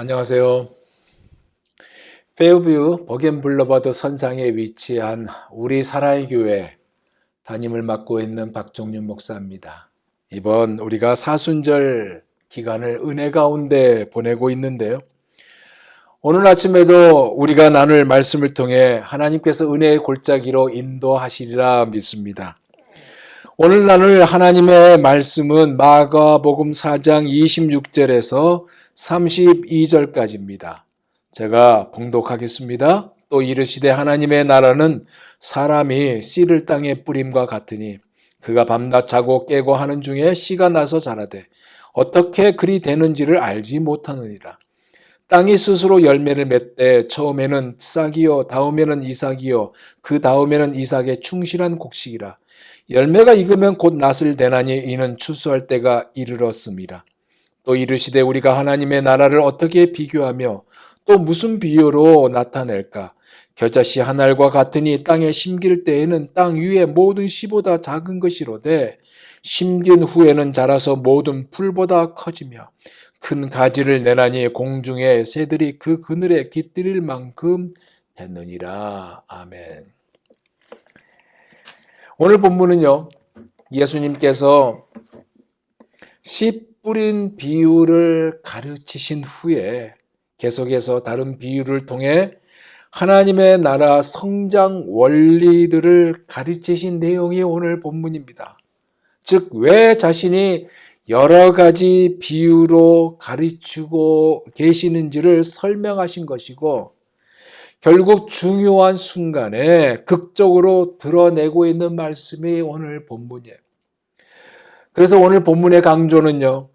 안녕하세요. 페어뷰 버겐블러버드 선상에 위치한 우리 사랑의 교회 담임을 맡고 있는 박종윤 목사입니다. 이번 우리가 사순절 기간을 은혜 가운데 보내고 있는데요. 오늘 아침에도 우리가 나눌 말씀을 통해 하나님께서 은혜의 골짜기로 인도하시리라 믿습니다. 오늘 나눌 하나님의 말씀은 마가복음 4장 26절에서 32절까지입니다. 제가 봉독하겠습니다. 또 이르시되 하나님의 나라는 사람이 씨를 땅에 뿌림과 같으니 그가 밤낮 자고 깨고 하는 중에 씨가 나서 자라되 어떻게 그리 되는지를 알지 못하느니라. 땅이 스스로 열매를 맺되 처음에는 싹이요 다음에는 이삭이요 그 다음에는 이삭의 충실한 곡식이라. 열매가 익으면 곧 낫을 대나니 이는 추수할 때가 이르렀습니다. 또 이르시되 우리가 하나님의 나라를 어떻게 비교하며 또 무슨 비유로 나타낼까? 겨자씨 한 알과 같으니 땅에 심길 때에는 땅 위에 모든 씨보다 작은 것이로되 심긴 후에는 자라서 모든 풀보다 커지며 큰 가지를 내나니 공중의 새들이 그 그늘에 깃들일 만큼 됐느니라. 아멘. 오늘 본문은요, 예수님께서 씨 뿌린 비유를 가르치신 후에 계속해서 다른 비유를 통해 하나님의 나라 성장 원리들을 가르치신 내용이 오늘 본문입니다. 즉, 왜 자신이 여러 가지 비유로 가르치고 계시는지를 설명하신 것이고, 결국 중요한 순간에 극적으로 드러내고 있는 말씀이 오늘 본문이에요. 그래서 오늘 본문의 강조는요,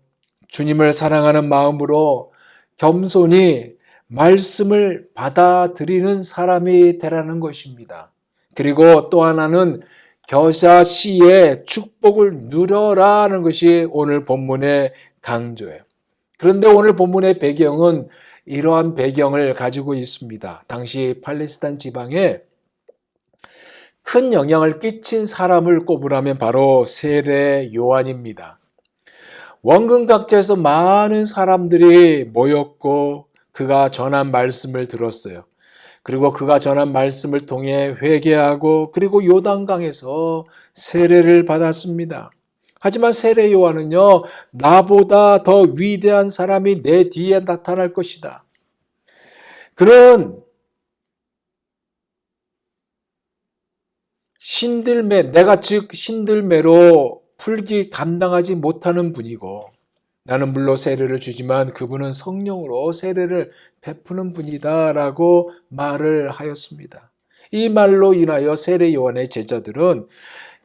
주님을 사랑하는 마음으로 겸손히 말씀을 받아들이는 사람이 되라는 것입니다. 그리고 또 하나는 겨자 씨의 축복을 누려라는 것이 오늘 본문의 강조예요. 그런데 오늘 본문의 배경은 이러한 배경을 가지고 있습니다. 당시 팔레스타인 지방에 큰 영향을 끼친 사람을 꼽으라면 바로 세례 요한입니다. 원근 각지에서 많은 사람들이 모였고 그가 전한 말씀을 들었어요. 그리고 그가 전한 말씀을 통해 회개하고 그리고 요단강에서 세례를 받았습니다. 하지만 세례 요한은요, 나보다 더 위대한 사람이 내 뒤에 나타날 것이다. 그런 신들매, 내가 즉 신들매로 풀기 감당하지 못하는 분이고, 나는 물로 세례를 주지만 그분은 성령으로 세례를 베푸는 분이다라고 말을 하였습니다. 이 말로 인하여 세례 요한의 제자들은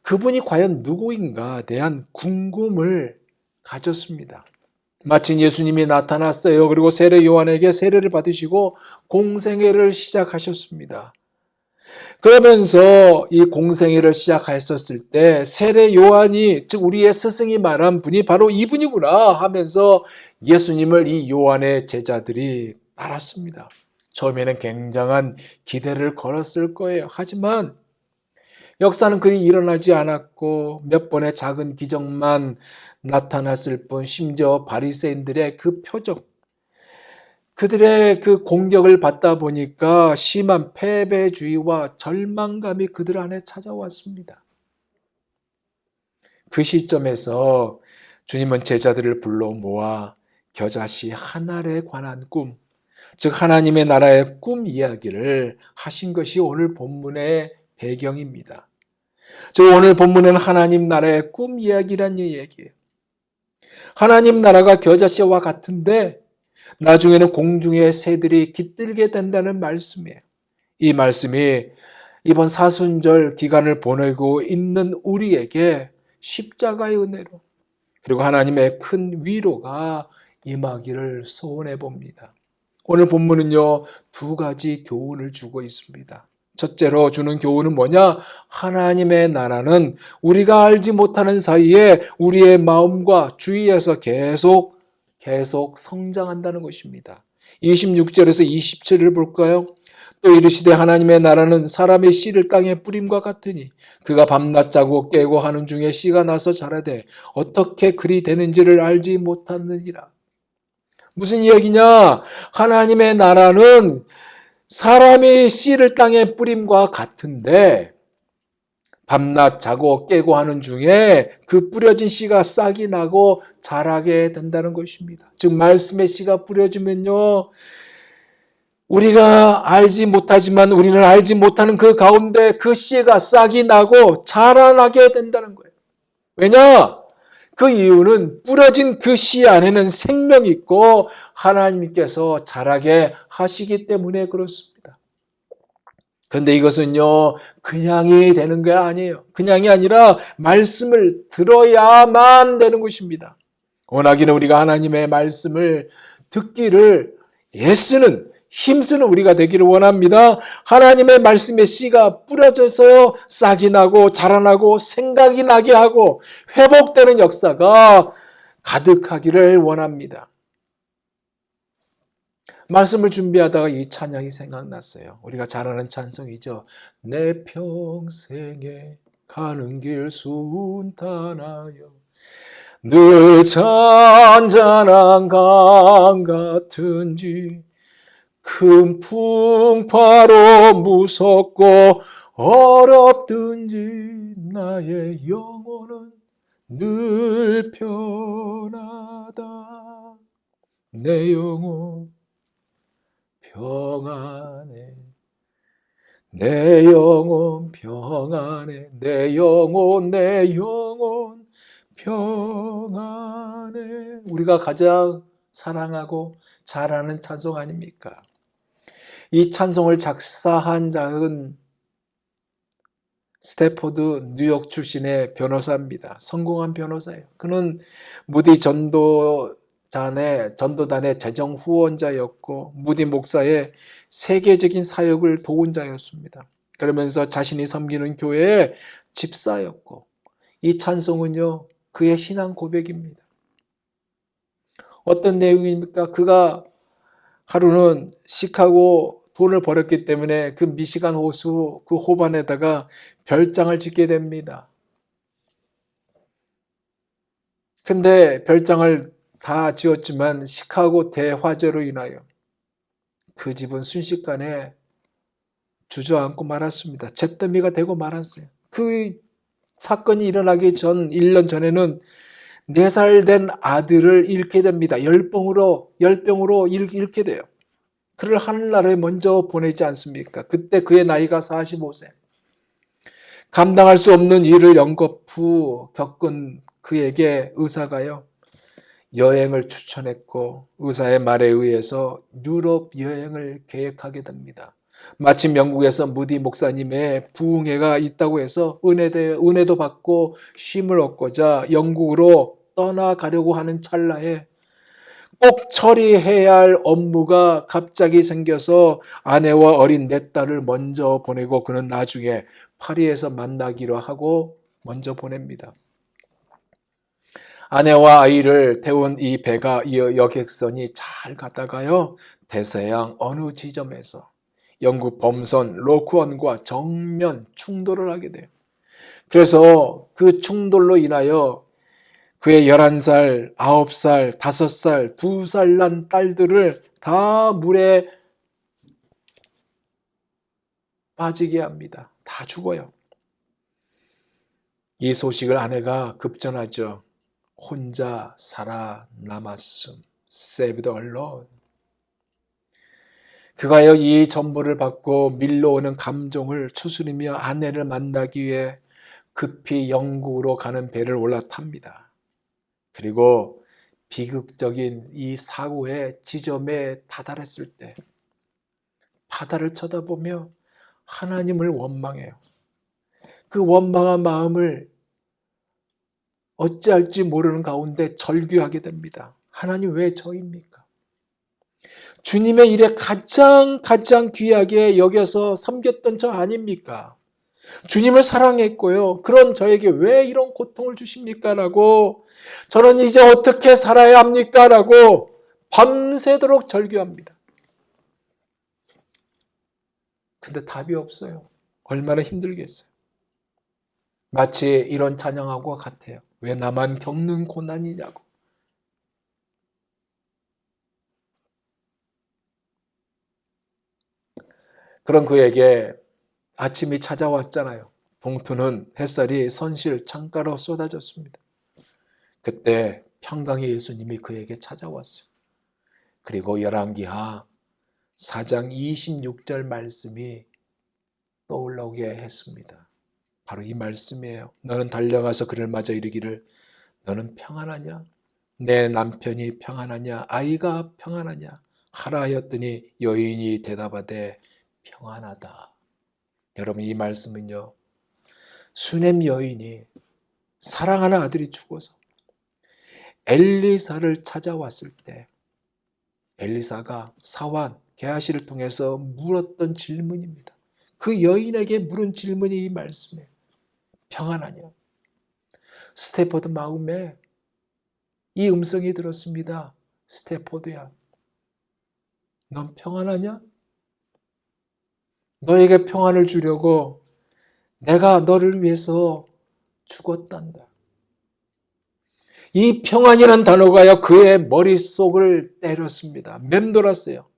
그분이 과연 누구인가 대한 궁금을 가졌습니다. 마침 예수님이 나타났어요. 그리고 세례 요한에게 세례를 받으시고 공생애를 시작하셨습니다. 그러면서 이 공생애를 시작하셨을 때 세례 요한이 즉 우리의 스승이 말한 분이 바로 이분이구나 하면서 예수님을 이 요한의 제자들이 따랐습니다. 처음에는 굉장한 기대를 걸었을 거예요. 하지만 역사는 그리 일어나지 않았고 몇 번의 작은 기적만 나타났을 뿐 심지어 바리새인들의 그 표적 그들의 그 공격을 받다 보니까 심한 패배주의와 절망감이 그들 안에 찾아왔습니다. 그 시점에서 주님은 제자들을 불러 모아 겨자씨 하나에 관한 꿈, 즉 하나님의 나라의 꿈 이야기를 하신 것이 오늘 본문의 배경입니다. 즉 오늘 본문은 하나님 나라의 꿈 이야기란 얘기예요. 하나님 나라가 겨자씨와 같은데 나중에는 공중의 새들이 깃들게 된다는 말씀이에요. 이 말씀이 이번 사순절 기간을 보내고 있는 우리에게 십자가의 은혜로 그리고 하나님의 큰 위로가 임하기를 소원해 봅니다. 오늘 본문은요, 두 가지 교훈을 주고 있습니다. 첫째로 주는 교훈은 뭐냐? 하나님의 나라는 우리가 알지 못하는 사이에 우리의 마음과 주위에서 계속 계속 성장한다는 것입니다. 26절에서 27을 볼까요? 또 이르시되 하나님의 나라는 사람의 씨를 땅에 뿌림과 같으니 그가 밤낮 자고 깨고 하는 중에 씨가 나서 자라되 어떻게 그리 되는지를 알지 못하느니라. 무슨 이야기냐? 하나님의 나라는 사람이 씨를 땅에 뿌림과 같은데 밤낮 자고 깨고 하는 중에 그 뿌려진 씨가 싹이 나고 자라게 된다는 것입니다. 즉 말씀의 씨가 뿌려지면요. 우리가 알지 못하지만 우리는 알지 못하는 그 가운데 그 씨가 싹이 나고 자라나게 된다는 거예요. 왜냐? 그 이유는 뿌려진 그 씨 안에는 생명이 있고 하나님께서 자라게 하시기 때문에 그렇습니다. 그런데 이것은요, 그냥이 되는 게 아니에요. 그냥이 아니라 말씀을 들어야만 되는 것입니다. 원하기는 우리가 하나님의 말씀을 듣기를 애쓰는 힘쓰는 우리가 되기를 원합니다. 하나님의 말씀의 씨가 뿌려져서 싹이 나고 자라나고 생각이 나게 하고 회복되는 역사가 가득하기를 원합니다. 말씀을 준비하다가 이 찬양이 생각났어요. 우리가 잘 아는 찬송이죠. 내 평생에 가는 길 순탄하여 늘 잔잔한 강 같은지 큰 풍파로 무섭고 어렵든지 나의 영혼은 늘 편하다. 내 영혼 평안해. 내 영혼 평안해. 내 영혼, 내 영혼 평안해. 우리가 가장 사랑하고 잘하는 찬송 아닙니까? 이 찬송을 작사한 자는 스태포드 뉴욕 출신의 변호사입니다. 성공한 변호사예요. 그는 무디 전도 단의 전도단의 재정 후원자였고 무디 목사의 세계적인 사역을 도운 자였습니다. 그러면서 자신이 섬기는 교회의 집사였고 이 찬송은요 그의 신앙 고백입니다. 어떤 내용입니까? 그가 하루는 시카고 돈을 벌었기 때문에 그 미시간 호수 그 호반에다가 별장을 짓게 됩니다. 근데 별장을 다 지었지만 시카고 대화재로 인하여 그 집은 순식간에 주저앉고 말았습니다. 잿더미가 되고 말았어요. 그 사건이 일어나기 전 1년 전에는 4살 된 아들을 잃게 됩니다. 열병으로 열병으로 잃게 돼요. 그를 하늘나라에 먼저 보내지 않습니까? 그때 그의 나이가 45세. 감당할 수 없는 일을 연거푸 겪은 그에게 의사가요. 여행을 추천했고 의사의 말에 의해서 유럽 여행을 계획하게 됩니다. 마침 영국에서 무디 목사님의 부흥회가 있다고 해서 은혜대, 은혜도 받고 쉼을 얻고자 영국으로 떠나가려고 하는 찰나에 꼭 처리해야 할 업무가 갑자기 생겨서 아내와 어린 내 딸을 먼저 보내고 그는 나중에 파리에서 만나기로 하고 먼저 보냅니다. 아내와 아이를 태운 이 배가 이 여객선이 잘 가다가요 대서양 어느 지점에서 영국 범선 로크원과 정면 충돌을 하게 돼요. 그래서 그 충돌로 인하여 그의 11살, 9살, 5살, 2살 난 딸들을 다 물에 빠지게 합니다. 다 죽어요. 이 소식을 아내가 급전하죠. 혼자 살아남았음. Saved alone. 그가요 이 전보를 받고 밀려오는 감정을 추스리며 아내를 만나기 위해 급히 영국으로 가는 배를 올라탑니다. 그리고 비극적인 이 사고의 지점에 다다랐을 때 바다를 쳐다보며 하나님을 원망해요. 그 원망한 마음을 어찌할지 모르는 가운데 절규하게 됩니다. 하나님 왜 저입니까? 주님의 일에 가장 가장 귀하게 여겨서 섬겼던 저 아닙니까? 주님을 사랑했고요. 그런 저에게 왜 이런 고통을 주십니까? 라고 저는 이제 어떻게 살아야 합니까? 라고 밤새도록 절규합니다. 근데 답이 없어요. 얼마나 힘들겠어요. 마치 이런 찬양하고 같아요. 왜 나만 겪는 고난이냐고. 그런 그에게 아침이 찾아왔잖아요. 봉투는 햇살이 선실 창가로 쏟아졌습니다. 그때 평강의 예수님이 그에게 찾아왔어요. 그리고 열왕기하 4장 26절 말씀이 떠올라오게 했습니다. 바로 이 말씀이에요. 너는 달려가서 그를 맞아 이르기를 너는 평안하냐? 내 남편이 평안하냐? 아이가 평안하냐? 하라 하였더니 여인이 대답하되 평안하다. 여러분 이 말씀은요. 수넴 여인이 사랑하는 아들이 죽어서 엘리사를 찾아왔을 때 엘리사가 사환 게하시를 통해서 물었던 질문입니다. 그 여인에게 물은 질문이 이 말씀이에요. 평안하냐? 스테포드 마음에 이 음성이 들었습니다. 스테포드야. 넌 평안하냐? 너에게 평안을 주려고 내가 너를 위해서 죽었단다. 이 평안이라는 단어가요, 그의 머릿속을 때렸습니다. 맴돌았어요.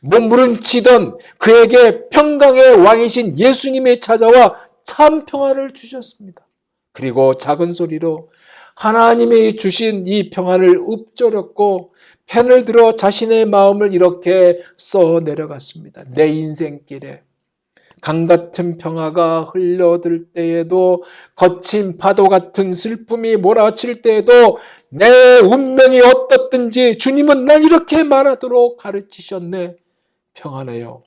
몸부림치던 그에게 평강의 왕이신 예수님이 찾아와 참 평안을 주셨습니다. 그리고 작은 소리로 하나님이 주신 이 평안을 읊조렸고 펜을 들어 자신의 마음을 이렇게 써 내려갔습니다. 내 인생길에 강 같은 평화가 흘려들 때에도 거친 파도 같은 슬픔이 몰아칠 때에도 내 운명이 어떻든지 주님은 난 이렇게 말하도록 가르치셨네. 평안해요.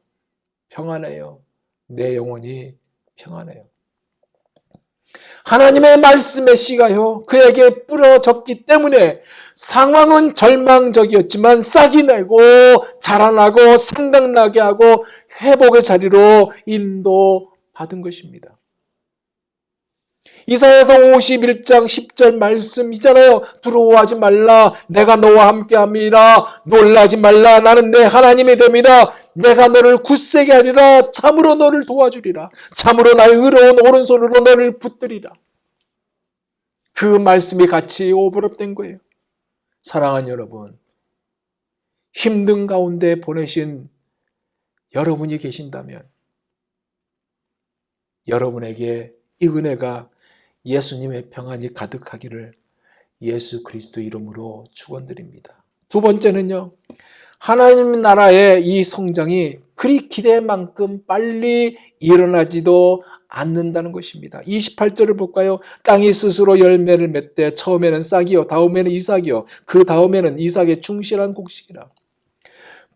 평안해요. 내 영혼이 평안해요. 하나님의 말씀의 씨가요, 그에게 뿌려졌기 때문에 상황은 절망적이었지만 싹이 내고 자라나고 생각나게 하고 회복의 자리로 인도받은 것입니다. 이사야서 51장 10절 말씀이잖아요. 두려워하지 말라. 내가 너와 함께 함이라. 놀라지 말라. 나는 내 하나님이 됩니다. 내가 너를 굳세게 하리라. 참으로 너를 도와주리라. 참으로 나의 의로운 오른손으로 너를 붙들이라. 그 말씀이 같이 오버랩된 거예요. 사랑하는 여러분. 힘든 가운데 보내신 여러분이 계신다면 여러분에게 이 은혜가 예수님의 평안이 가득하기를 예수 그리스도 이름으로 축원드립니다. 두 번째는요. 하나님 나라의 이 성장이 그리 기대만큼 빨리 일어나지도 않는다는 것입니다. 28절을 볼까요? 땅이 스스로 열매를 맺되 처음에는 싹이요 다음에는 이삭이요 그 다음에는 이삭의 충실한 곡식이라.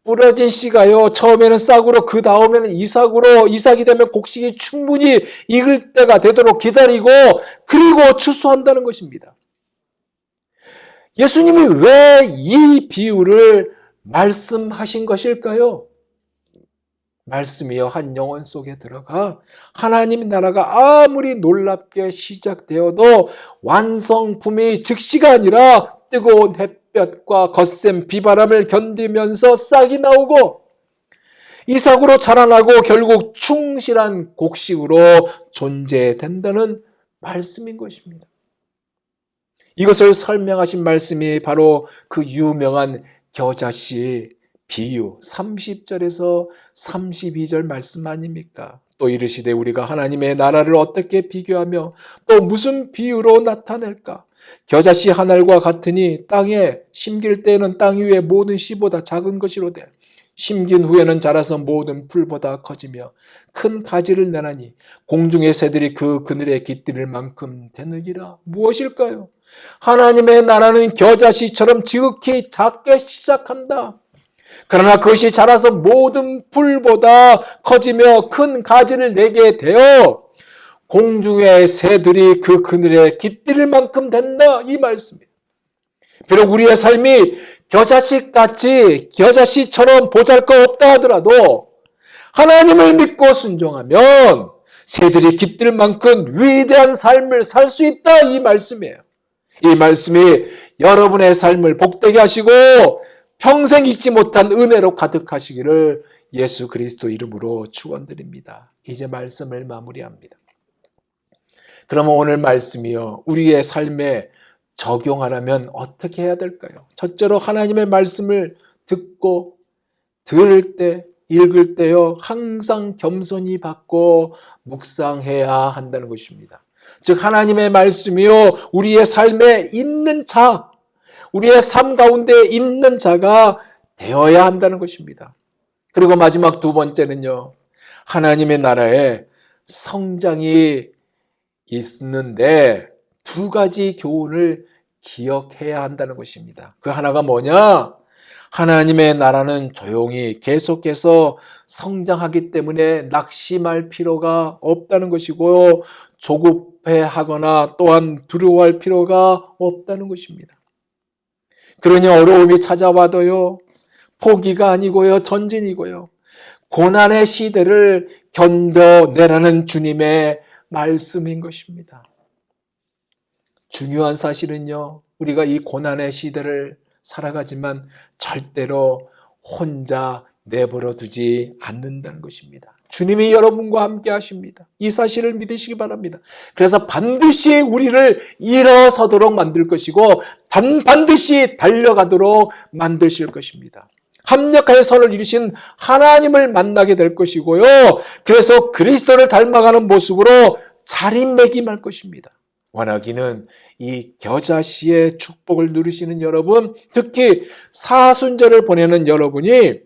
뿌려진 씨가요, 처음에는 싹으로, 그 다음에는 이삭으로, 이삭이 되면 곡식이 충분히 익을 때가 되도록 기다리고, 그리고 추수한다는 것입니다. 예수님이 왜 이 비유를 말씀하신 것일까요? 말씀이여 한 영혼 속에 들어가 하나님 나라가 아무리 놀랍게 시작되어도 완성품이 즉시가 아니라 뜨거운 햇 볕과 거센 비바람을 견디면서 싹이 나오고 이삭으로 자라나고 결국 충실한 곡식으로 존재된다는 말씀인 것입니다. 이것을 설명하신 말씀이 바로 그 유명한 겨자씨 비유 30절에서 32절 말씀 아닙니까? 또 이르시되 우리가 하나님의 나라를 어떻게 비교하며 또 무슨 비유로 나타낼까? 겨자씨 한 알과 같으니 땅에 심길 때에는 땅 위의 모든 씨보다 작은 것이로되 심긴 후에는 자라서 모든 풀보다 커지며 큰 가지를 내나니 공중의 새들이 그 그늘에 깃들일 만큼 되느니라 무엇일까요? 하나님의 나라는 겨자씨처럼 지극히 작게 시작한다. 그러나 그것이 자라서 모든 풀보다 커지며 큰 가지를 내게 되어 공중의 새들이 그 그늘에 깃들일 만큼 된다. 이 말씀이에요. 비록 우리의 삶이 겨자씨 같이 겨자씨처럼 보잘 것 없다 하더라도 하나님을 믿고 순종하면 새들이 깃들 만큼 위대한 삶을 살 수 있다. 이 말씀이에요. 이 말씀이 여러분의 삶을 복되게 하시고 평생 잊지 못한 은혜로 가득하시기를 예수 그리스도 이름으로 축원드립니다. 이제 말씀을 마무리합니다. 그러면 오늘 말씀이요. 우리의 삶에 적용하려면 어떻게 해야 될까요? 첫째로 하나님의 말씀을 듣고 들을 때 읽을 때요, 항상 겸손히 받고 묵상해야 한다는 것입니다. 즉, 하나님의 말씀이요, 우리의 삶에 있는 자, 우리의 삶 가운데 있는 자가 되어야 한다는 것입니다. 그리고 마지막 두 번째는요, 하나님의 나라에 성장이 있는데 두 가지 교훈을 기억해야 한다는 것입니다. 그 하나가 뭐냐? 하나님의 나라는 조용히 계속해서 성장하기 때문에 낙심할 필요가 없다는 것이고요. 조급해 하거나 또한 두려워할 필요가 없다는 것입니다. 그러니 어려움이 찾아와도요. 포기가 아니고요. 전진이고요. 고난의 시대를 견뎌내라는 주님의 말씀인 것입니다. 중요한 사실은요, 우리가 이 고난의 시대를 살아가지만 절대로 혼자 내버려 두지 않는다는 것입니다. 주님이 여러분과 함께 하십니다. 이 사실을 믿으시기 바랍니다. 그래서 반드시 우리를 일어서도록 만들 것이고, 단, 반드시 달려가도록 만드실 것입니다. 합력하여 선을 이루신 하나님을 만나게 될 것이고요. 그래서 그리스도를 닮아가는 모습으로 자리매김할 것입니다. 원하기는 이 겨자씨의 축복을 누리시는 여러분, 특히 사순절을 보내는 여러분이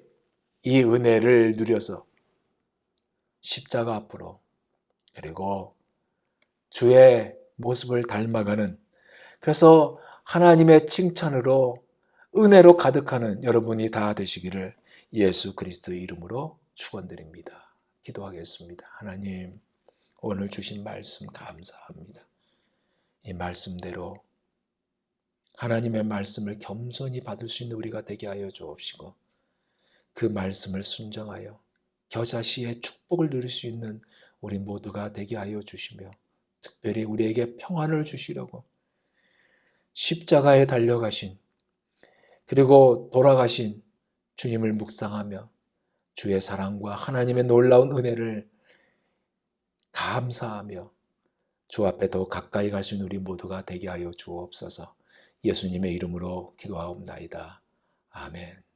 이 은혜를 누려서 십자가 앞으로 그리고 주의 모습을 닮아가는 그래서 하나님의 칭찬으로 은혜로 가득하는 여러분이 다 되시기를 예수 그리스도의 이름으로 축원드립니다. 기도하겠습니다. 하나님 오늘 주신 말씀 감사합니다. 이 말씀대로 하나님의 말씀을 겸손히 받을 수 있는 우리가 되게 하여 주옵시고 그 말씀을 순정하여 겨자씨의 축복을 누릴 수 있는 우리 모두가 되게 하여 주시며 특별히 우리에게 평안을 주시려고 십자가에 달려가신 그리고 돌아가신 주님을 묵상하며 주의 사랑과 하나님의 놀라운 은혜를 감사하며 주 앞에 더 가까이 갈 수 있는 우리 모두가 되게 하여 주옵소서 예수님의 이름으로 기도하옵나이다. 아멘.